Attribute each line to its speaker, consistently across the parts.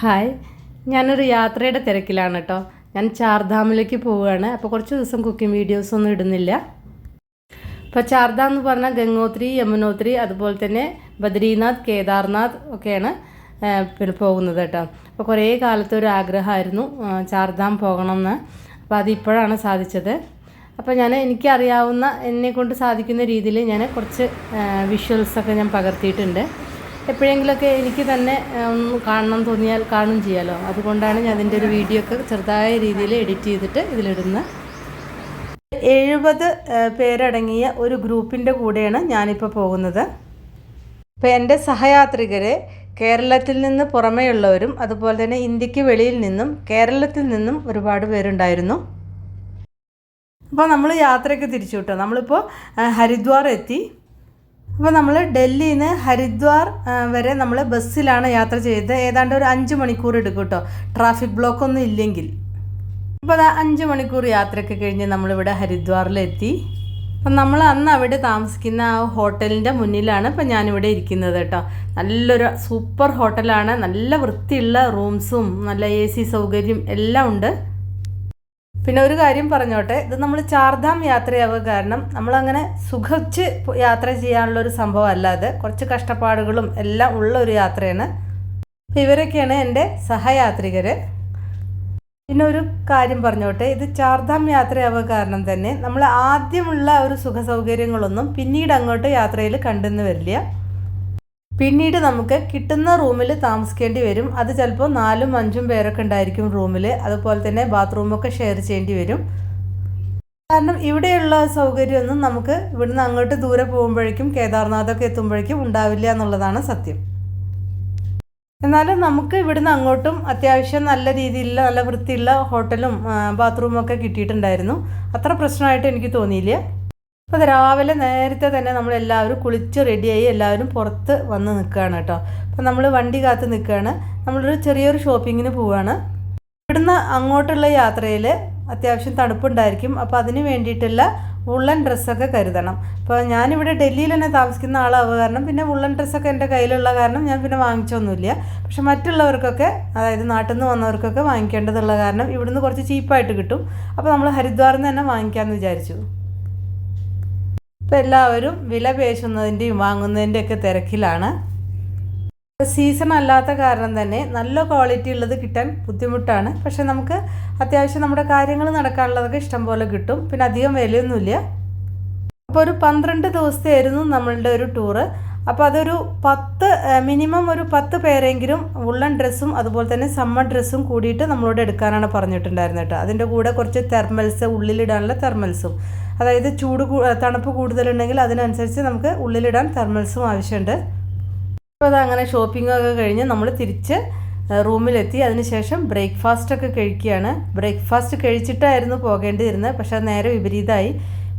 Speaker 1: Hi. ഞാനൊരു യാത്രയുടെ തിരക്കിലാണ് കേട്ടോ ഞാൻ ചാർധാമിലേക്ക് പോവുകയാണ്. അപ്പോൾ കുറച്ച് ദിവസം കുക്കിംഗ് വീഡിയോസ് ഒന്നും ഇടുന്നില്ല. അപ്പോൾ ചാർധാം എന്ന് പറഞ്ഞാൽ ഗംഗോത്രി യമുനോത്രി അതുപോലെ തന്നെ ബദ്രീനാഥ് കേദാർനാഥ് ഒക്കെയാണ് പിന്നെ പോകുന്നത് കേട്ടോ അപ്പോൾ കുറേ കാലത്തെ ഒരു ആഗ്രഹമായിരുന്നു ചാർധാം പോകണമെന്ന്. അപ്പോൾ അതിപ്പോഴാണ് സാധിച്ചത്. അപ്പോൾ ഞാൻ എനിക്കറിയാവുന്ന എന്നെ കൊണ്ട് സാധിക്കുന്ന രീതിയിൽ ഞാൻ കുറച്ച് വിഷ്വൽസൊക്കെ ഞാൻ പകർത്തിയിട്ടുണ്ട്. എപ്പോഴെങ്കിലുമൊക്കെ എനിക്ക് തന്നെ കാണണം തോന്നിയാൽ കാണും ചെയ്യാലോ. അതുകൊണ്ടാണ് ഞാൻ അതിന്റെ ഒരു വീഡിയോ ഒക്കെ ചെറുതായ രീതിയിൽ എഡിറ്റ് ചെയ്തിട്ട് ഇതിലിടുന്നത് എഴുപത് പേരടങ്ങിയ ഒരു ഗ്രൂപ്പിന്റെ കൂടെയാണ് ഞാനിപ്പോൾ പോകുന്നത്. ഇപ്പോൾ എന്റെ സഹയാത്രികരെ കേരളത്തിൽ നിന്ന് പുറമേയുള്ളവരും അതുപോലെ തന്നെ ഇന്ത്യയ്ക്ക് വെളിയിൽ നിന്നും കേരളത്തിൽ നിന്നും ഒരുപാട് പേരുണ്ടായിരുന്നു. അപ്പോൾ നമ്മൾ യാത്രയ്ക്ക് തിരിച്ചു വിട്ടോ നമ്മളിപ്പോൾ ഹരിദ്വാർ എത്തി. അപ്പോൾ നമ്മൾ ഡൽഹിയിൽ നിന്ന് ഹരിദ്വാർ വരെ നമ്മൾ ബസ്സിലാണ് യാത്ര ചെയ്തത്. ഏതാണ്ട് ഒരു അഞ്ച് മണിക്കൂർ എടുക്കും കേട്ടോ ട്രാഫിക് ബ്ലോക്ക് ഒന്നും ഇല്ലെങ്കിൽ. അപ്പോൾ അത് അഞ്ച് മണിക്കൂർ യാത്രയൊക്കെ കഴിഞ്ഞ് നമ്മളിവിടെ ഹരിദ്വാറിലെത്തി. അപ്പം നമ്മൾ അന്ന് അവിടെ താമസിക്കുന്ന ആ ഹോട്ടലിന്റെ മുന്നിലാണ് ഇപ്പം ഞാനിവിടെ ഇരിക്കുന്നത് കേട്ടോ നല്ലൊരു സൂപ്പർ ഹോട്ടലാണ്. നല്ല വൃത്തിയുള്ള റൂംസും നല്ല എ സി സൗകര്യം എല്ലാം ഉണ്ട്. പിന്നെ ഒരു കാര്യം പറഞ്ഞോട്ടെ ഇത് നമ്മൾ ചാർധാം യാത്രയാവുക കാരണം നമ്മളങ്ങനെ സുഖിച്ച് യാത്ര ചെയ്യാനുള്ള ഒരു സംഭവം അല്ലാതെ കുറച്ച് കഷ്ടപ്പാടുകളും എല്ലാം ഉള്ള ഒരു യാത്രയാണ്. അപ്പോൾ ഇവരൊക്കെയാണ് എന്റെ സഹയാത്രികർ പിന്നെ ഒരു കാര്യം പറഞ്ഞോട്ടെ ഇത് ചാർധാം യാത്രയാവുക കാരണം തന്നെ നമ്മൾ ആദ്യമുള്ള ഒരു സുഖ സൗകര്യങ്ങളൊന്നും പിന്നീട് അങ്ങോട്ട് യാത്രയിൽ കണ്ടെന്ന് വരില്ല. പിന്നീട് നമുക്ക് കിട്ടുന്ന റൂമിൽ താമസിക്കേണ്ടി വരും. അത് ചിലപ്പോൾ നാലും അഞ്ചും പേരൊക്കെ ഉണ്ടായിരിക്കും റൂമിൽ അതുപോലെ തന്നെ ബാത്റൂമൊക്കെ ഷെയർ ചെയ്യേണ്ടി വരും. കാരണം ഇവിടെയുള്ള സൗകര്യമൊന്നും നമുക്ക് ഇവിടുന്ന് അങ്ങോട്ട് ദൂരെ പോകുമ്പോഴേക്കും കേദാർനാഥൊക്കെ എത്തുമ്പോഴേക്കും ഉണ്ടാവില്ല എന്നുള്ളതാണ് സത്യം. എന്നാലും നമുക്ക് ഇവിടുന്ന് അങ്ങോട്ടും അത്യാവശ്യം നല്ല രീതിയിലുള്ള നല്ല വൃത്തിയുള്ള ഹോട്ടലും ബാത്റൂമൊക്കെ കിട്ടിയിട്ടുണ്ടായിരുന്നു. അത്ര പ്രശ്നമായിട്ട് എനിക്ക് തോന്നിയില്ല. അപ്പോൾ രാവിലെ നേരത്തെ തന്നെ നമ്മളെല്ലാവരും കുളിച്ച് റെഡിയായി എല്ലാവരും പുറത്ത് വന്ന് നിൽക്കുകയാണ് കേട്ടോ. അപ്പോൾ നമ്മൾ വണ്ടി കാത്ത് നിൽക്കുകയാണ്. നമ്മളൊരു ചെറിയൊരു ഷോപ്പിങ്ങിന് പോവുകയാണ്. ഇവിടുന്ന് അങ്ങോട്ടുള്ള യാത്രയിൽ അത്യാവശ്യം തണുപ്പുണ്ടായിരിക്കും. അപ്പോൾ അതിന് വേണ്ടിയിട്ടുള്ള ഉള്ളൻ ഡ്രസ്സൊക്കെ കരുതണം. അപ്പോൾ ഞാനിവിടെ ഡൽഹിയിൽ തന്നെ താമസിക്കുന്ന ആളാവുക കാരണം പിന്നെ ഉള്ളൻ ഡ്രസ്സൊക്കെ എന്റെ കയ്യിലുള്ള കാരണം ഞാൻ പിന്നെ വാങ്ങിച്ചൊന്നുമില്ല. പക്ഷെ മറ്റുള്ളവർക്കൊക്കെ അതായത് നാട്ടിൽ നിന്ന് വന്നവർക്കൊക്കെ വാങ്ങിക്കേണ്ടതുള്ള കാരണം ഇവിടുന്ന് കുറച്ച് ചീപ്പായിട്ട് കിട്ടും. അപ്പോൾ നമ്മൾ ഹരിദ്വാറിൽ നിന്ന് തന്നെ വാങ്ങിക്കാമെന്ന് വിചാരിച്ചു. ഇപ്പോൾ എല്ലാവരും വില പേശുന്നതിന്റെയും വാങ്ങുന്നതിന്റെയൊക്കെ തിരക്കിലാണ്. സീസൺ അല്ലാത്ത കാരണം തന്നെ നല്ല ക്വാളിറ്റി ഉള്ളത് കിട്ടാൻ ബുദ്ധിമുട്ടാണ്. പക്ഷേ നമുക്ക് അത്യാവശ്യം നമ്മുടെ കാര്യങ്ങൾ നടക്കാനുള്ളതൊക്കെ ഇഷ്ടം പോലെ കിട്ടും. പിന്നെ അധികം വിലയൊന്നുമില്ല. അപ്പോൾ ഒരു പന്ത്രണ്ട് ദിവസത്തെയായിരുന്നു നമ്മളുടെ ഒരു ടൂറ്. അപ്പോൾ അതൊരു പത്ത് മിനിമം ഒരു പത്ത് പേരെങ്കിലും ഉള്ളൻ ഡ്രസ്സും അതുപോലെ തന്നെ സമ്മർ ഡ്രസ്സും കൂടിയിട്ട് നമ്മളോട് എടുക്കാനാണ് പറഞ്ഞിട്ടുണ്ടായിരുന്നത് കേട്ടോ. അതിന്റെ കൂടെ കുറച്ച് തെർമൽസ് ഉള്ളിലിടാനുള്ള തെർമൽസും. അതായത് ചൂട് തണുപ്പ് കൂടുതലുണ്ടെങ്കിൽ അതിനനുസരിച്ച് നമുക്ക് ഉള്ളിലിടാൻ തെർമൽസും ആവശ്യമുണ്ട്. അപ്പോൾ അതങ്ങനെ ഷോപ്പിംഗ് ഒക്കെ കഴിഞ്ഞ് നമ്മൾ തിരിച്ച് റൂമിലെത്തി. അതിനുശേഷം ബ്രേക്ക്ഫാസ്റ്റ് ഒക്കെ കഴിക്കുകയാണ്. ബ്രേക്ക്ഫാസ്റ്റ് കഴിച്ചിട്ടായിരുന്നു പോകേണ്ടിയിരുന്നത്. പക്ഷേ അത് നേരെ വിപരീതമായി.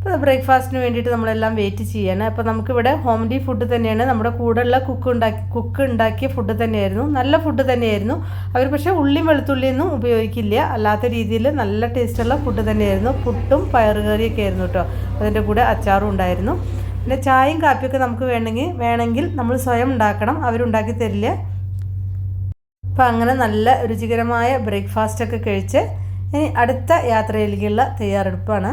Speaker 1: അപ്പോൾ ബ്രേക്ക്ഫാസ്റ്റിന് വേണ്ടിയിട്ട് നമ്മളെല്ലാം വെയിറ്റ് ചെയ്യാണ്. അപ്പോൾ നമുക്കിവിടെ ഹോംലി ഫുഡ് തന്നെയാണ്. നമ്മുടെ കൂടെയുള്ള കുക്ക് ഉണ്ടാക്കി കുക്ക് ഉണ്ടാക്കിയ ഫുഡ് തന്നെയായിരുന്നു. നല്ല ഫുഡ് തന്നെയായിരുന്നു. അവർ പക്ഷേ ഉള്ളിയും വെളുത്തുള്ളിയൊന്നും ഉപയോഗിക്കില്ല. അല്ലാത്ത രീതിയിൽ നല്ല ടേസ്റ്റുള്ള ഫുഡ് തന്നെയായിരുന്നു. പുട്ടും പയറുകറിയൊക്കെ ആയിരുന്നു കേട്ടോ അതിന്റെ കൂടെ അച്ചാറും ഉണ്ടായിരുന്നു. പിന്നെ ചായയും കാപ്പിയൊക്കെ നമുക്ക് വേണമെങ്കിൽ വേണമെങ്കിൽ നമ്മൾ സ്വയം ഉണ്ടാക്കണം. അവരുണ്ടാക്കി തരില്ല. അപ്പോൾ അങ്ങനെ നല്ല രുചികരമായ ബ്രേക്ക്ഫാസ്റ്റൊക്കെ കഴിച്ച് ഇനി അടുത്ത യാത്രയിലേക്കുള്ള തയ്യാറെടുപ്പാണ്.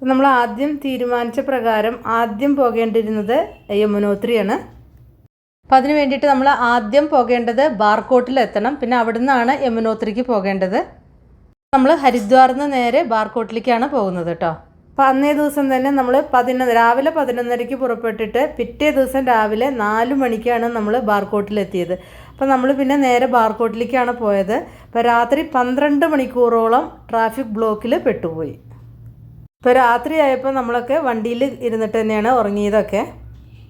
Speaker 1: അപ്പോൾ നമ്മൾ ആദ്യം തീരുമാനിച്ച പ്രകാരം ആദ്യം പോകേണ്ടിരുന്നത് യമുനോത്രിയാണ്. അപ്പം അതിന് വേണ്ടിയിട്ട് നമ്മൾ ആദ്യം പോകേണ്ടത് ബാർക്കോട്ടിലെത്തണം പിന്നെ അവിടെ നിന്നാണ് യമുനോത്രിക്ക് പോകേണ്ടത്. നമ്മൾ ഹരിദ്വാറിൽ നിന്ന് നേരെ ബാർക്കോട്ടിലേക്കാണ് പോകുന്നത് കേട്ടോ അപ്പം അന്നേ ദിവസം തന്നെ നമ്മൾ പതിനൊന്ന് രാവിലെ പതിനൊന്നരയ്ക്ക് പുറപ്പെട്ടിട്ട് പിറ്റേ ദിവസം രാവിലെ നാല് മണിക്കാണ് നമ്മൾ ബാർക്കോട്ടിലെത്തിയത് അപ്പം നമ്മൾ പിന്നെ നേരെ ബാർക്കോട്ടിലേക്കാണ് പോയത്. അപ്പോൾ രാത്രി പന്ത്രണ്ട് മണിക്കൂറോളം ട്രാഫിക് ബ്ലോക്കിൽ പെട്ടുപോയി. ഇപ്പോൾ രാത്രിയായപ്പോൾ നമ്മളൊക്കെ വണ്ടിയിൽ ഇരുന്നിട്ട് തന്നെയാണ് ഉറങ്ങിയതൊക്കെ.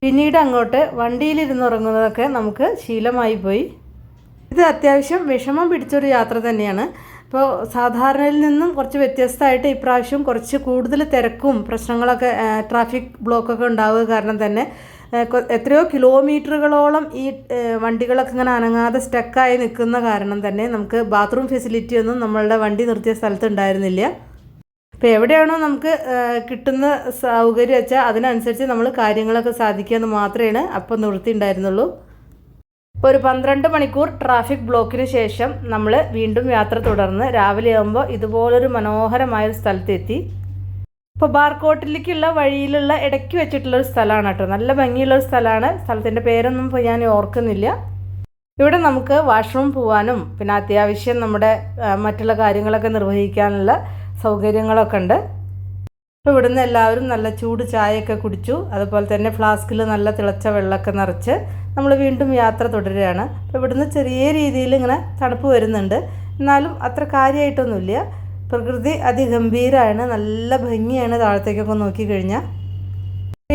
Speaker 1: പിന്നീട് അങ്ങോട്ട് വണ്ടിയിലിരുന്ന് ഉറങ്ങുന്നതൊക്കെ നമുക്ക് ശീലമായി പോയി. ഇത് അത്യാവശ്യം വിഷമം പിടിച്ചൊരു യാത്ര തന്നെയാണ്. ഇപ്പോൾ സാധാരണയിൽ നിന്നും കുറച്ച് വ്യത്യസ്തമായിട്ട് ഇപ്രാവശ്യം കുറച്ച് കൂടുതൽ തിരക്കും പ്രശ്നങ്ങളൊക്കെ ട്രാഫിക് ബ്ലോക്കൊക്കെ ഉണ്ടാവുക കാരണം തന്നെ എത്രയോ കിലോമീറ്ററുകളോളം ഈ വണ്ടികളൊക്കെ ഇങ്ങനെ അനങ്ങാതെ സ്റ്റക്കായി നിൽക്കുന്ന കാരണം തന്നെ നമുക്ക് ബാത്റൂം ഫെസിലിറ്റി ഒന്നും നമ്മളുടെ വണ്ടി നിർത്തിയ സ്ഥലത്ത് ഉണ്ടായിരുന്നില്ല. ഇപ്പോൾ എവിടെയാണോ നമുക്ക് കിട്ടുന്ന സൗകര്യം വെച്ചാൽ അതിനനുസരിച്ച് നമ്മൾ കാര്യങ്ങളൊക്കെ സാധിക്കുക എന്ന് മാത്രമേ അപ്പം നിവൃത്തി ഉണ്ടായിരുന്നുള്ളൂ. ഇപ്പോൾ ഒരു പന്ത്രണ്ട് മണിക്കൂർ ട്രാഫിക് ബ്ലോക്കിന് ശേഷം നമ്മൾ വീണ്ടും യാത്ര തുടർന്ന് രാവിലെ ആകുമ്പോൾ ഇതുപോലൊരു മനോഹരമായ ഒരു സ്ഥലത്തെത്തി. ഇപ്പോൾ ബാർക്കോട്ടിലേക്കുള്ള വഴിയിലുള്ള ഇടയ്ക്ക് വെച്ചിട്ടുള്ള ഒരു സ്ഥലമാണ് കേട്ടോ. നല്ല ഭംഗിയുള്ളൊരു സ്ഥലമാണ്. സ്ഥലത്തിന്റെ പേരൊന്നും ഇപ്പോൾ ഞാൻ ഓർക്കുന്നില്ല. ഇവിടെ നമുക്ക് വാഷ്റൂം പോകാനും പിന്നെ അത്യാവശ്യം നമ്മുടെ മറ്റുള്ള കാര്യങ്ങളൊക്കെ നിർവഹിക്കാനുള്ള സൗകര്യങ്ങളൊക്കെ ഉണ്ട് അപ്പോൾ ഇവിടുന്ന് എല്ലാവരും നല്ല ചൂട് ചായയൊക്കെ കുടിച്ചു. അതുപോലെ തന്നെ ഫ്ലാസ്കിൽ നല്ല തിളച്ച വെള്ളമൊക്കെ നിറച്ച് നമ്മൾ വീണ്ടും യാത്ര തുടരുകയാണ്. അപ്പോൾ ഇവിടുന്ന് ചെറിയ രീതിയിൽ ഇങ്ങനെ തണുപ്പ് വരുന്നുണ്ട്. എന്നാലും അത്ര കാര്യമായിട്ടൊന്നുമില്ല പ്രകൃതി അതിഗംഭീരമാണ് നല്ല ഭംഗിയാണ് താഴത്തേക്കൊക്കെ നോക്കിക്കഴിഞ്ഞാൽ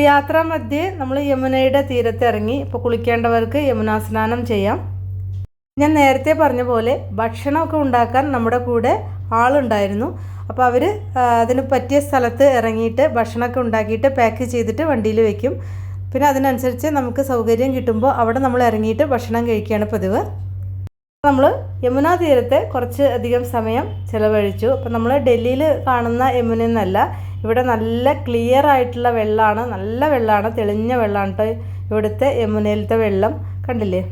Speaker 1: യാത്രാ മധ്യേ നമ്മൾ യമുനയുടെ തീരത്ത് ഇറങ്ങി ഇപ്പോൾ കുളിക്കേണ്ടവർക്ക് യമുനാ സ്നാനം ചെയ്യാം. ഞാൻ നേരത്തെ പറഞ്ഞ പോലെ ഭക്ഷണമൊക്കെ ഉണ്ടാക്കാൻ നമ്മുടെ കൂടെ ആളുണ്ടായിരുന്നു. അപ്പോൾ അവർ അതിന് പറ്റിയ സ്ഥലത്ത് ഇറങ്ങിയിട്ട് ഭക്ഷണമൊക്കെ ഉണ്ടാക്കിയിട്ട് പാക്ക് ചെയ്തിട്ട് വണ്ടിയിൽ വയ്ക്കും പിന്നെ അതിനനുസരിച്ച് നമുക്ക് സൗകര്യം കിട്ടുമ്പോൾ അവിടെ നമ്മൾ ഇറങ്ങിയിട്ട് ഭക്ഷണം കഴിക്കുകയാണ് പതിവ്. നമ്മൾ യമുന തീരത്തെ കുറച്ച് അധികം സമയം ചിലവഴിച്ചു. അപ്പം നമ്മൾ ഡൽഹിയിൽ കാണുന്ന യമുന എന്നല്ല ഇവിടെ നല്ല ക്ലിയർ ആയിട്ടുള്ള വെള്ളമാണ് നല്ല വെള്ളമാണ് തെളിഞ്ഞ വെള്ളമാണ് ഇവിടുത്തെ യമുനയിലത്തെ വെള്ളം. കണ്ടില്ലേ?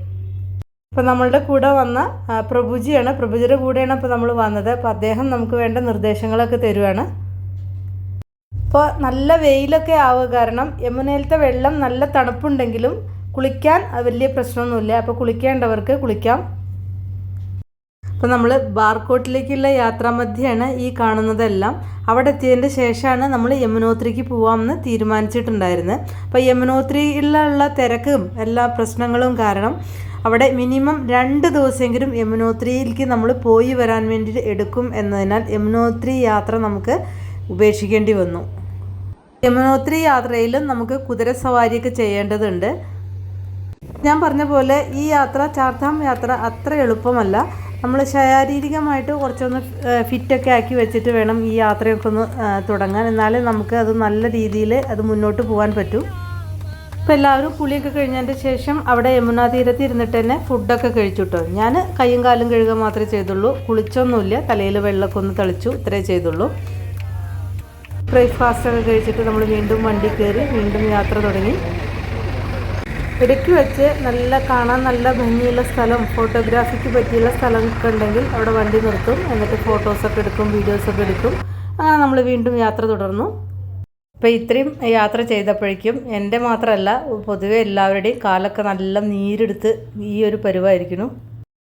Speaker 1: അപ്പോൾ നമ്മളുടെ കൂടെ വന്ന പ്രഭുജിയാണ്. പ്രഭുജിയുടെ കൂടെയാണ് ഇപ്പം നമ്മൾ വന്നത്. അപ്പോൾ അദ്ദേഹം നമുക്ക് വേണ്ട നിർദ്ദേശങ്ങളൊക്കെ തരുവാണ്. ഇപ്പോൾ നല്ല വെയിലൊക്കെ ആവുക കാരണം യമുനയിലത്തെ വെള്ളം നല്ല തണുപ്പുണ്ടെങ്കിലും കുളിക്കാൻ വലിയ പ്രശ്നമൊന്നുമില്ല. അപ്പോൾ കുളിക്കേണ്ടവർക്ക് കുളിക്കാം. അപ്പോൾ നമ്മൾ ബാർക്കോട്ടിലേക്കുള്ള യാത്രാമധ്യയാണ് ഈ കാണുന്നതെല്ലാം. അവിടെ എത്തിയതിന്റെ ശേഷമാണ് നമ്മൾ യമുനോത്രിക്ക് പോകാമെന്ന് തീരുമാനിച്ചിട്ടുണ്ടായിരുന്നത്. അപ്പോൾ യമുനോത്രിയിലുള്ള തിരക്കും എല്ലാ പ്രശ്നങ്ങളും കാരണം അവിടെ മിനിമം രണ്ട് ദിവസമെങ്കിലും യമുനോത്രിയിലേക്ക് നമ്മൾ പോയി വരാൻ വേണ്ടി എടുക്കും എന്നതിനാൽ യമുനോത്രി യാത്ര നമുക്ക് ഉപേക്ഷിക്കേണ്ടി വന്നു. യമുനോത്രി യാത്രയിലും നമുക്ക് കുതിരസവാരിയൊക്കെ ചെയ്യേണ്ടതുണ്ട്. ഞാൻ പറഞ്ഞ പോലെ ഈ യാത്ര ചാർധാം യാത്ര അത്ര എളുപ്പമല്ല. നമ്മൾ ശാരീരികമായിട്ട് കുറച്ചൊന്ന് ഫിറ്റൊക്കെ ആക്കി വെച്ചിട്ട് വേണം ഈ യാത്രയൊക്കെ ഒന്ന് തുടങ്ങാൻ. എന്നാലേ നമുക്ക് അത് നല്ല രീതിയിൽ അത് മുന്നോട്ട് പോകാൻ പറ്റൂ. അപ്പോൾ എല്ലാവരും കുളിയൊക്കെ കഴിഞ്ഞതിന്റെ ശേഷം അവിടെ യമുനാ തീരത്ത് ഇരുന്നിട്ട് തന്നെ ഫുഡൊക്കെ കഴിച്ചു കേട്ടോ ഞാൻ കൈയും കാലും കഴുകുക മാത്രമേ ചെയ്തുള്ളൂ. കുളിച്ചൊന്നുമില്ല. തലയിൽ വെള്ളമൊക്കെ ഒന്ന് തളിച്ചു. ഇത്രേ ചെയ്തുള്ളൂ. ബ്രേക്ക്ഫാസ്റ്റ് ഒക്കെ കഴിച്ചിട്ട് നമ്മൾ വീണ്ടും വണ്ടി കയറി വീണ്ടും യാത്ര തുടങ്ങി. ഇടയ്ക്ക് വെച്ച് നല്ല കാണാൻ നല്ല ഭംഗിയുള്ള സ്ഥലം ഫോട്ടോഗ്രാഫിക്ക് പറ്റിയുള്ള സ്ഥലമൊക്കെ ഉണ്ടെങ്കിൽ അവിടെ വണ്ടി നിർത്തും. എന്നിട്ട് ഫോട്ടോസൊക്കെ എടുക്കും വീഡിയോസൊക്കെ എടുക്കും. അങ്ങനെ നമ്മൾ വീണ്ടും യാത്ര തുടർന്നു. അപ്പോൾ ഇത്രയും യാത്ര ചെയ്തപ്പോഴേക്കും എന്റെ മാത്രമല്ല പൊതുവെ എല്ലാവരുടെയും കാലൊക്കെ നല്ല നീരെടുത്ത് ഈ ഒരു പരുവായിരിക്കുന്നു.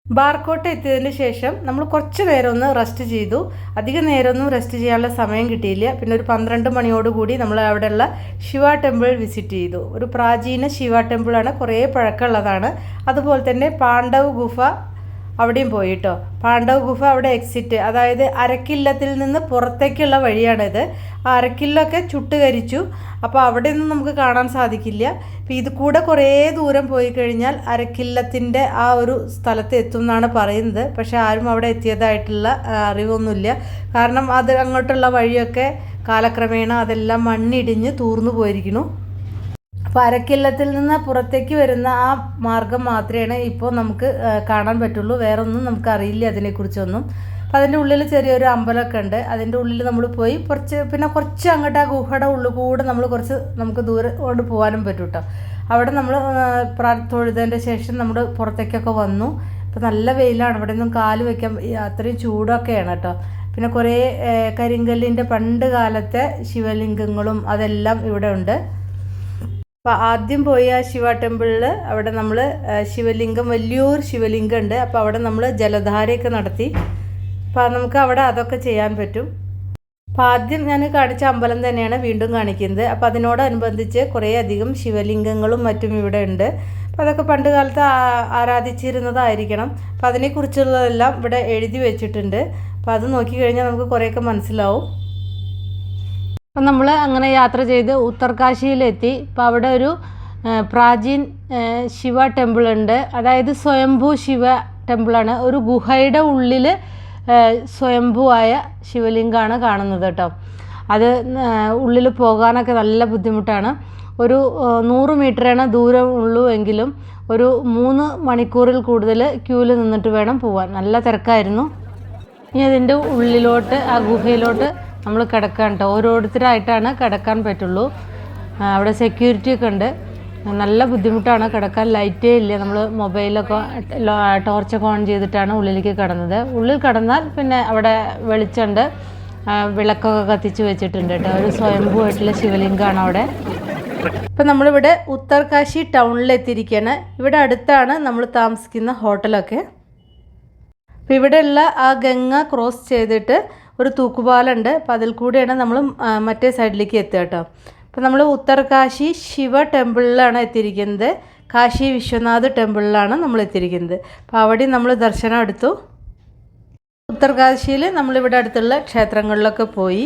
Speaker 1: ബാർക്കോട്ട് എത്തിയതിന് ശേഷം നമ്മൾ കുറച്ച് നേരം ഒന്ന് റെസ്റ്റ് ചെയ്തു. അധിക നേരമൊന്നും റെസ്റ്റ് ചെയ്യാനുള്ള സമയം കിട്ടിയില്ല. പിന്നെ ഒരു പന്ത്രണ്ട് മണിയോടുകൂടി നമ്മൾ അവിടെയുള്ള ശിവ ടെമ്പിൾ വിസിറ്റ് ചെയ്തു. ഒരു പ്രാചീന ശിവ ടെമ്പിളാണ് കുറേ പഴക്കമുള്ളതാണ്. അതുപോലെ തന്നെ പാണ്ഡവ് ഗുഫ അവിടെയും പോയിട്ടോ. പാണ്ഡവ് ഗുഹ അവിടെ എക്സിറ്റ് അതായത് അരക്കില്ലത്തിൽ നിന്ന് പുറത്തേക്കുള്ള വഴിയാണിത് അരക്കില്ലൊക്കെ ചുട്ടുകരിച്ചു. അപ്പോൾ അവിടെ നിന്ന് നമുക്ക് കാണാൻ സാധിക്കില്ല. അപ്പോൾ ഇത് കൂടെ കുറേ ദൂരം പോയി കഴിഞ്ഞാൽ അരക്കില്ലത്തിന്റെ ആ ഒരു സ്ഥലത്ത് എത്തും എന്നാണ് പറയുന്നത്. പക്ഷേ ആരും അവിടെ എത്തിയതായിട്ടുള്ള അറിവൊന്നുമില്ല. കാരണം അത് അങ്ങോട്ടുള്ള വഴിയൊക്കെ കാലക്രമേണ അതെല്ലാം മണ്ണിടിഞ്ഞ് തൂർന്നു പോയിരിക്കുന്നു. അപ്പോൾ നിന്ന് പുറത്തേക്ക് വരുന്ന ആ മാർഗം മാത്രമേ ഇപ്പോൾ നമുക്ക് കാണാൻ പറ്റുള്ളൂ. വേറെ ഒന്നും നമുക്ക് അറിയില്ല അതിനെക്കുറിച്ചൊന്നും. അപ്പോൾ അതിന്റെ ഉള്ളിൽ ചെറിയൊരു അമ്പലമൊക്കെ ഉണ്ട്. അതിന്റെ ഉള്ളിൽ നമ്മൾ പോയി കുറച്ച് പിന്നെ കുറച്ച് അങ്ങോട്ട് ആ ഗുഹയുടെ ഉള്ളിൽ കൂടെ നമ്മൾ കുറച്ച് നമുക്ക് ദൂരെ കൊണ്ട് പോകാനും പറ്റും കേട്ടോ അവിടെ നമ്മൾ തൊഴുതതിന്റെ ശേഷം നമ്മൾ പുറത്തേക്കൊക്കെ വന്നു. ഇപ്പോൾ നല്ല വെയിലാണ്. ഇവിടെ നിന്നും കാൽ വയ്ക്കാൻ അത്രയും ചൂടൊക്കെയാണ് കേട്ടോ. പിന്നെ കുറേ കരിങ്കല്ലിന്റെ പണ്ട് കാലത്തെ ശിവലിംഗങ്ങളും അതെല്ലാം ഇവിടെ ഉണ്ട്. അപ്പോൾ ആദ്യം പോയി ആ ശിവ ടെമ്പിളിൽ അവിടെ നമ്മൾ ശിവലിംഗം വലിയൊരു ശിവലിംഗം ഉണ്ട് അപ്പോൾ അവിടെ നമ്മൾ ജലധാരയൊക്കെ നടത്തി. അപ്പോൾ നമുക്ക് അവിടെ അതൊക്കെ ചെയ്യാൻ പറ്റും. അപ്പോൾ ആദ്യം ഞാൻ കാണിച്ച അമ്പലം തന്നെയാണ് വീണ്ടും കാണിക്കുന്നത്. അപ്പോൾ അതിനോടനുബന്ധിച്ച് കുറേ അധികം ശിവലിംഗങ്ങളും മറ്റും ഇവിടെ ഉണ്ട്. അപ്പോൾ അതൊക്കെ പണ്ട് കാലത്ത് ആരാധിച്ചിരുന്നതായിരിക്കണം. അപ്പോൾ അതിനെക്കുറിച്ചുള്ളതെല്ലാം ഇവിടെ എഴുതി വെച്ചിട്ടുണ്ട്. അപ്പോൾ അത് നോക്കിക്കഴിഞ്ഞാൽ നമുക്ക് കുറേയൊക്കെ മനസ്സിലാവും. അപ്പം നമ്മൾ അങ്ങനെ യാത്ര ചെയ്ത് ഉത്തർകാശിയിലെത്തി അപ്പോൾ അവിടെ ഒരു പ്രാചീൻ ശിവ ടെമ്പിൾ ഉണ്ട്. അതായത് സ്വയംഭൂ ശിവ ടെമ്പിളാണ് ഒരു ഗുഹയുടെ ഉള്ളിൽ സ്വയംഭൂവായ ശിവലിംഗമാണ് കാണുന്നത് കേട്ടോ. അത് ഉള്ളിൽ പോകാനൊക്കെ നല്ല ബുദ്ധിമുട്ടാണ്. ഒരു നൂറ് മീറ്ററാണ് ദൂരം ഉള്ളൂ എങ്കിലും ഒരു മൂന്ന് മണിക്കൂറിൽ കൂടുതൽ ക്യൂവിൽ നിന്നിട്ട് വേണം പോവാൻ. നല്ല തിരക്കായിരുന്നു. ഇനി അതിന്റെ ഉള്ളിലോട്ട് ആ ഗുഹയിലോട്ട് നമ്മൾ കിടക്കാൻ കേട്ടോ ഓരോരുത്തരായിട്ടാണ് കിടക്കാൻ പറ്റുള്ളൂ. അവിടെ സെക്യൂരിറ്റി ഒക്കെ ഉണ്ട്. നല്ല ബുദ്ധിമുട്ടാണ് കിടക്കാൻ. ലൈറ്റേ ഇല്ല. നമ്മൾ മൊബൈലൊക്കെ ടോർച്ചൊക്കെ ഓൺ ചെയ്തിട്ടാണ് ഉള്ളിലേക്ക് കിടന്നത്. ഉള്ളിൽ കിടന്നാൽ പിന്നെ അവിടെ വെളിച്ചമുണ്ട് വിളക്കൊക്കെ കത്തിച്ച് വെച്ചിട്ടുണ്ട് കേട്ടോ ഒരു സ്വയംഭൂമായിട്ടുള്ള ശിവലിംഗമാണ് അവിടെ. ഇപ്പം നമ്മളിവിടെ ഉത്തർകാശി ടൗണിൽ എത്തിയിരിക്കുകയാണ് ഇവിടെ അടുത്താണ് നമ്മൾ താമസിക്കുന്ന ഹോട്ടലൊക്കെ. അപ്പോൾ ഇവിടെയുള്ള ആ ഗംഗ ക്രോസ് ചെയ്തിട്ട് ഒരു തൂക്കുപാലുണ്ട്. അപ്പോൾ അതിൽ കൂടെയാണ് നമ്മൾ മറ്റേ സൈഡിലേക്ക് എത്തുക കേട്ടോ. അപ്പോൾ നമ്മൾ ഉത്തർകാശി ശിവ ടെമ്പിളിലാണ് എത്തിയിരിക്കുന്നത്. കാശി വിശ്വനാഥ് ടെമ്പിളിലാണ് നമ്മൾ എത്തിയിരിക്കുന്നത്. അപ്പോൾ അവിടെ നമ്മൾ ദർശനം എടുത്തു. ഉത്തർകാശിയിൽ നമ്മളിവിടെ അടുത്തുള്ള ക്ഷേത്രങ്ങളിലൊക്കെ പോയി.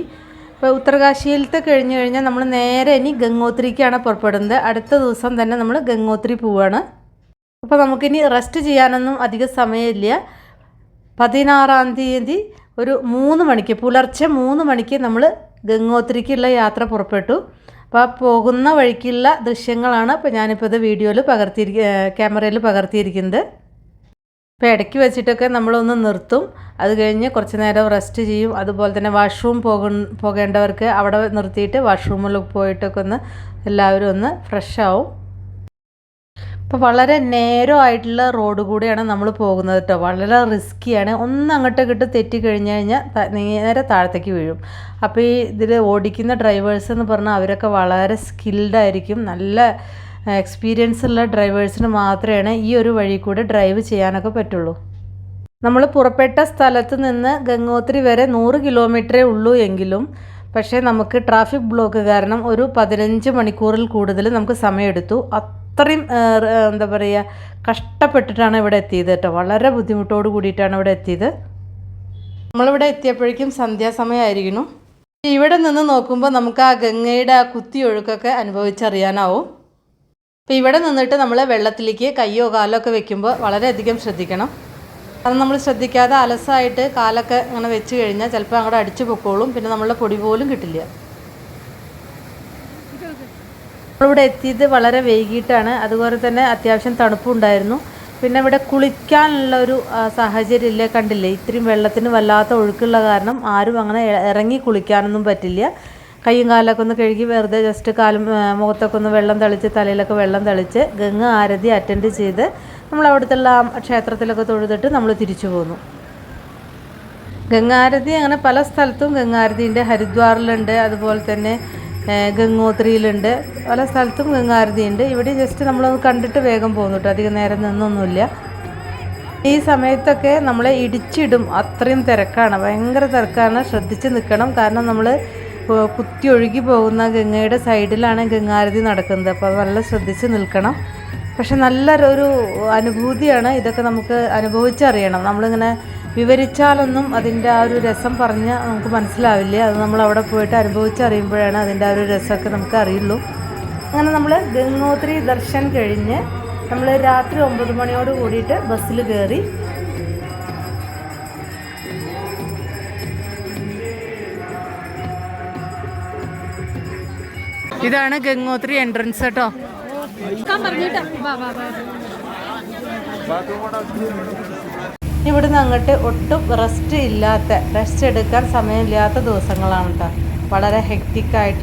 Speaker 1: അപ്പോൾ ഉത്തർകാശിയിലത്തെ കഴിഞ്ഞ് കഴിഞ്ഞാൽ നമ്മൾ നേരെ ഇനി ഗംഗോത്രിക്കാണ് പുറപ്പെടുന്നത്. അടുത്ത ദിവസം തന്നെ നമ്മൾ ഗംഗോത്രി പോവുകയാണ് അപ്പോൾ നമുക്കിനി റെസ്റ്റ് ചെയ്യാനൊന്നും അധികം സമയമില്ല. പതിനാറാം തീയതി ഒരു മൂന്ന് മണിക്ക് പുലർച്ചെ മൂന്ന് മണിക്ക് നമ്മൾ ഗംഗോത്രിക്കുള്ള യാത്ര പുറപ്പെട്ടു. അപ്പോൾ ആ പോകുന്ന വഴിക്കുള്ള ദൃശ്യങ്ങളാണ് ഇപ്പോൾ ഞാനിപ്പോൾ ഇത് വീഡിയോയിൽ പകർത്തിയിരിക്ക ക്യാമറയിൽ പകർത്തിയിരിക്കുന്നത്. ഇപ്പോൾ ഇടയ്ക്ക് വെച്ചിട്ടൊക്കെ നമ്മളൊന്ന് നിർത്തും. അത് കഴിഞ്ഞ് കുറച്ച് നേരം റെസ്റ്റ് ചെയ്യും. അതുപോലെ തന്നെ വാഷ്റൂം പോകു പോകേണ്ടവർക്ക് അവിടെ നിർത്തിയിട്ട് വാഷ്റൂമിൽ പോയിട്ടൊക്കെ ഒന്ന് എല്ലാവരും ഒന്ന് ഫ്രഷ് ആവും ഇപ്പോൾ വളരെ നേരോ ആയിട്ടുള്ള റോഡ് കൂടെയാണ് നമ്മൾ പോകുന്നത് കേട്ടോ വളരെ റിസ്ക്കിയാണ് ഒന്ന് അങ്ങോട്ട് ഇങ്ങോട്ട് തെറ്റി കഴിഞ്ഞ് കഴിഞ്ഞാൽ നേരെ താഴത്തേക്ക് വീഴും. അപ്പോൾ ഈ ഇതിൽ ഓടിക്കുന്ന ഡ്രൈവേഴ്സ് എന്ന് പറഞ്ഞാൽ അവരൊക്കെ വളരെ സ്കിൽഡ് ആയിരിക്കും. നല്ല എക്സ്പീരിയൻസ് ഉള്ള ഡ്രൈവേഴ്സിന് മാത്രമേ ഈ ഒരു വഴി കൂടെ ഡ്രൈവ് ചെയ്യാനൊക്കെ പറ്റുള്ളൂ. നമ്മൾ പുറപ്പെട്ട സ്ഥലത്ത് നിന്ന് ഗംഗോത്രി വരെ നൂറ് കിലോമീറ്ററേ ഉള്ളൂ എങ്കിലും പക്ഷേ നമുക്ക് ട്രാഫിക് ബ്ലോക്ക് കാരണം ഒരു പതിനഞ്ച് മണിക്കൂറിൽ കൂടുതൽ നമുക്ക് സമയമെടുത്തു. അത്രയും എന്താ പറയുക കഷ്ടപ്പെട്ടിട്ടാണ് ഇവിടെ എത്തിയത് കേട്ടോ. വളരെ ബുദ്ധിമുട്ടോട് കൂടിയിട്ടാണ് ഇവിടെ എത്തിയത്. നമ്മളിവിടെ എത്തിയപ്പോഴേക്കും സന്ധ്യാസമയമായിരിക്കുന്നു ഇവിടെ നിന്ന് നോക്കുമ്പോൾ നമുക്ക് ആ ഗംഗയുടെ ആ കുത്തിയൊഴുക്കൊക്കെ അനുഭവിച്ചറിയാനാവും. അപ്പോൾ ഇവിടെ നിന്നിട്ട് നമ്മൾ വെള്ളത്തിലേക്ക് കയ്യോ കാലോ ഒക്കെ വെക്കുമ്പോൾ വളരെയധികം ശ്രദ്ധിക്കണം. അത് നമ്മൾ ശ്രദ്ധിക്കാതെ അലസായിട്ട് കാലൊക്കെ അങ്ങനെ വെച്ച് കഴിഞ്ഞാൽ ചിലപ്പോൾ അങ്ങോട്ട് അടിച്ചു പൊക്കോളും. പിന്നെ നമ്മളുടെ പൊടി പോലും കിട്ടില്ല. നമ്മളിവിടെ എത്തിയത് വളരെ വൈകിട്ടാണ്. അതുപോലെ തന്നെ അത്യാവശ്യം തണുപ്പുണ്ടായിരുന്നു പിന്നെ ഇവിടെ കുളിക്കാനുള്ള ഒരു സാഹചര്യം ഇല്ല? കണ്ടില്ലേ? ഇത്രയും വെള്ളത്തിന് വല്ലാത്ത ഒഴുക്കുള്ള കാരണം ആരും അങ്ങനെ ഇറങ്ങി കുളിക്കാനൊന്നും പറ്റില്ല. കൈയും കാലൊക്കെ ഒന്ന് കഴുകി വെറുതെ ജസ്റ്റ് കാലും മുഖത്തൊക്കെ ഒന്ന് വെള്ളം തളിച്ച് തലയിലൊക്കെ വെള്ളം തളിച്ച് ഗംഗ ആരതി അറ്റൻഡ് ചെയ്ത് നമ്മൾ അവിടുത്തെ ആ ക്ഷേത്രത്തിലൊക്കെ തൊഴുതിട്ട് നമ്മൾ തിരിച്ചു പോന്നു. ഗംഗാരതി അങ്ങനെ പല സ്ഥലത്തും ഗംഗാരതി ഉണ്ട് ഹരിദ്വാറിലുണ്ട്. അതുപോലെ തന്നെ ഗംഗോത്രിയിലുണ്ട്. പല സ്ഥലത്തും ഗംഗാരതി ഉണ്ട് ഇവിടെ ജസ്റ്റ് നമ്മളൊന്ന് കണ്ടിട്ട് വേഗം പോകുന്നു കേട്ടോ അധികം നേരം നിന്നൊന്നുമില്ല. ഈ സമയത്തൊക്കെ നമ്മളെ ഇടിച്ചിടും. അത്രയും തിരക്കാണ്. ഭയങ്കര തിരക്കാണ്. ശ്രദ്ധിച്ച് നിൽക്കണം കാരണം നമ്മൾ കുത്തി ഒഴുകി പോകുന്ന ഗംഗയുടെ സൈഡിലാണ് ഗംഗാരതി നടക്കുന്നത്. അപ്പോൾ നല്ല ശ്രദ്ധിച്ച് നിൽക്കണം. പക്ഷെ നല്ലൊരു അനുഭൂതിയാണ് ഇതൊക്കെ നമുക്ക് അനുഭവിച്ചറിയണം. നമ്മളിങ്ങനെ വിവരിച്ചാലൊന്നും അതിന്റെ ആ ഒരു രസം പറഞ്ഞാൽ നമുക്ക് മനസ്സിലാവില്ല? അത് നമ്മൾ അവിടെ പോയിട്ട് അനുഭവിച്ചറിയുമ്പോഴാണ് അതിന്റെ ആ ഒരു രസമൊക്കെ നമുക്ക് അറിയുള്ളൂ. അങ്ങനെ നമ്മൾ ഗംഗോത്രി ദർശൻ കഴിഞ്ഞ് നമ്മൾ രാത്രി ഒമ്പത് മണിയോട് കൂടിയിട്ട് ബസ്സിൽ കയറി. ഇതാണ് ഗംഗോത്രി എൻട്രൻസ് കേട്ടോ. ഇവിടുന്ന് അങ്ങോട്ട് ഒട്ടും റെസ്റ്റ് ഇല്ലാത്ത റെസ്റ്റ് എടുക്കാൻ സമയമില്ലാത്ത ദിവസങ്ങളാണ് കേട്ടോ വളരെ ഹെക്റ്റിക്കായിട്ട്